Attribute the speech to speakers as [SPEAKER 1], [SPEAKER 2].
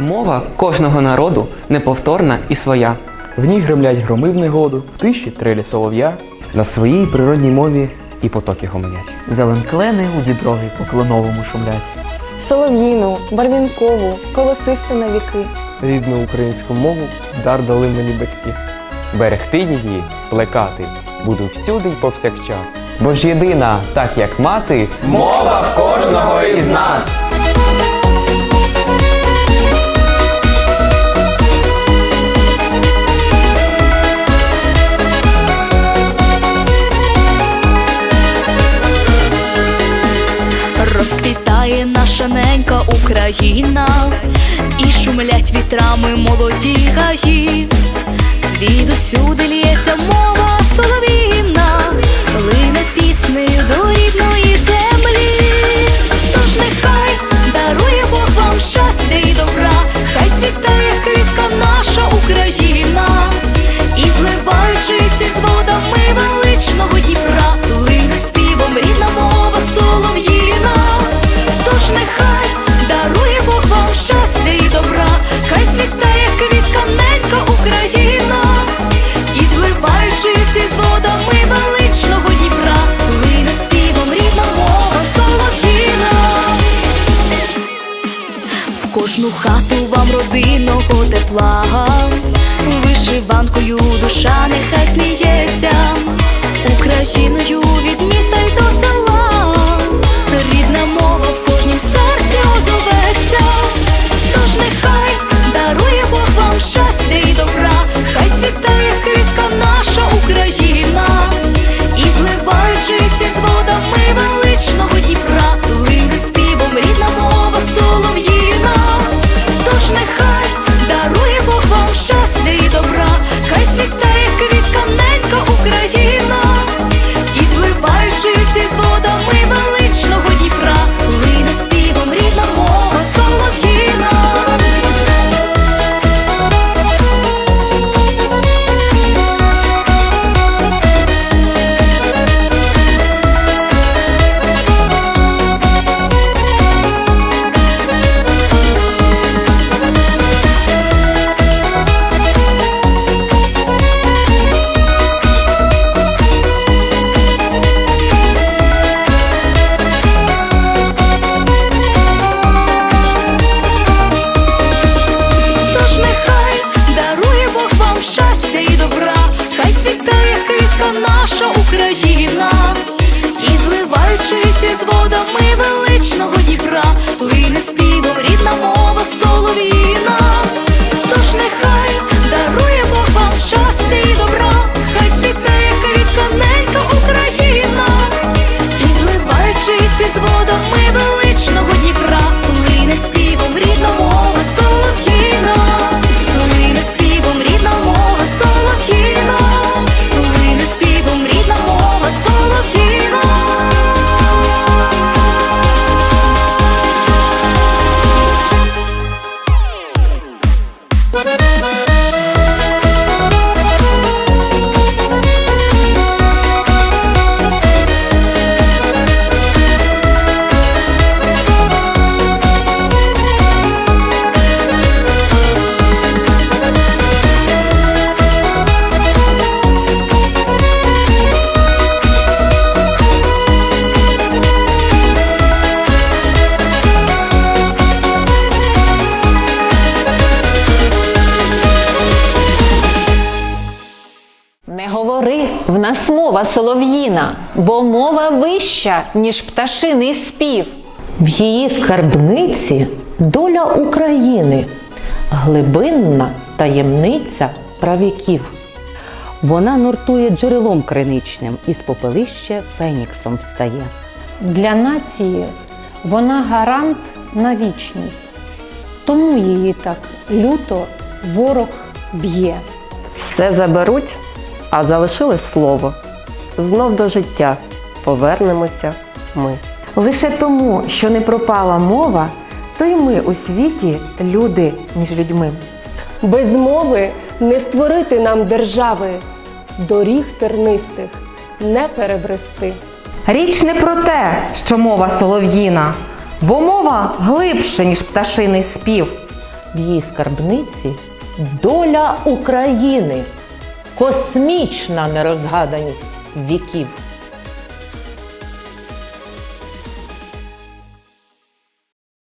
[SPEAKER 1] Мова кожного народу неповторна і своя.
[SPEAKER 2] В ній гремлять громи в негоду, в тиші трелі солов'я.
[SPEAKER 3] На своїй природній мові і потоки гомонять.
[SPEAKER 4] Зеленклени у діброві по клоновому шумлять.
[SPEAKER 5] Солов'їну, барвінкову, колосисту на віки.
[SPEAKER 2] Рідну українську мову дар дали мені батьки.
[SPEAKER 3] Берегти її, плекати буду всюди й повсякчас. Бо ж єдина, так як мати,
[SPEAKER 1] Мова в кожного із нас.
[SPEAKER 6] Розквітає наша ненька Україна, і шумлять вітрами молоді гаї. Звідусюди лється мова солов'їна, Кожну хату вам родинного тепла, вишиванкою душа нехай сміється, Україною від міста й до села, наша
[SPEAKER 7] Не говори, в нас мова солов'їна, бо мова вища, ніж пташиний спів.
[SPEAKER 8] В її скарбниці доля України, глибинна таємниця правіків.
[SPEAKER 9] Вона нуртує джерелом криничним і з попелища феніксом встає.
[SPEAKER 10] Для нації вона гарант на вічність, тому її так люто ворог б'є.
[SPEAKER 11] Все заберуть, а залишилось слово. Знов до життя повернемося ми.
[SPEAKER 12] Лише тому, що не пропала мова, то й ми у світі люди між людьми.
[SPEAKER 5] Без мови не створити нам держави, доріг тернистих не перебрести.
[SPEAKER 13] Річ не про те, що мова солов'їна, бо мова глибше, ніж пташиний спів.
[SPEAKER 8] В її скарбниці доля України, космічна нерозгаданість віків.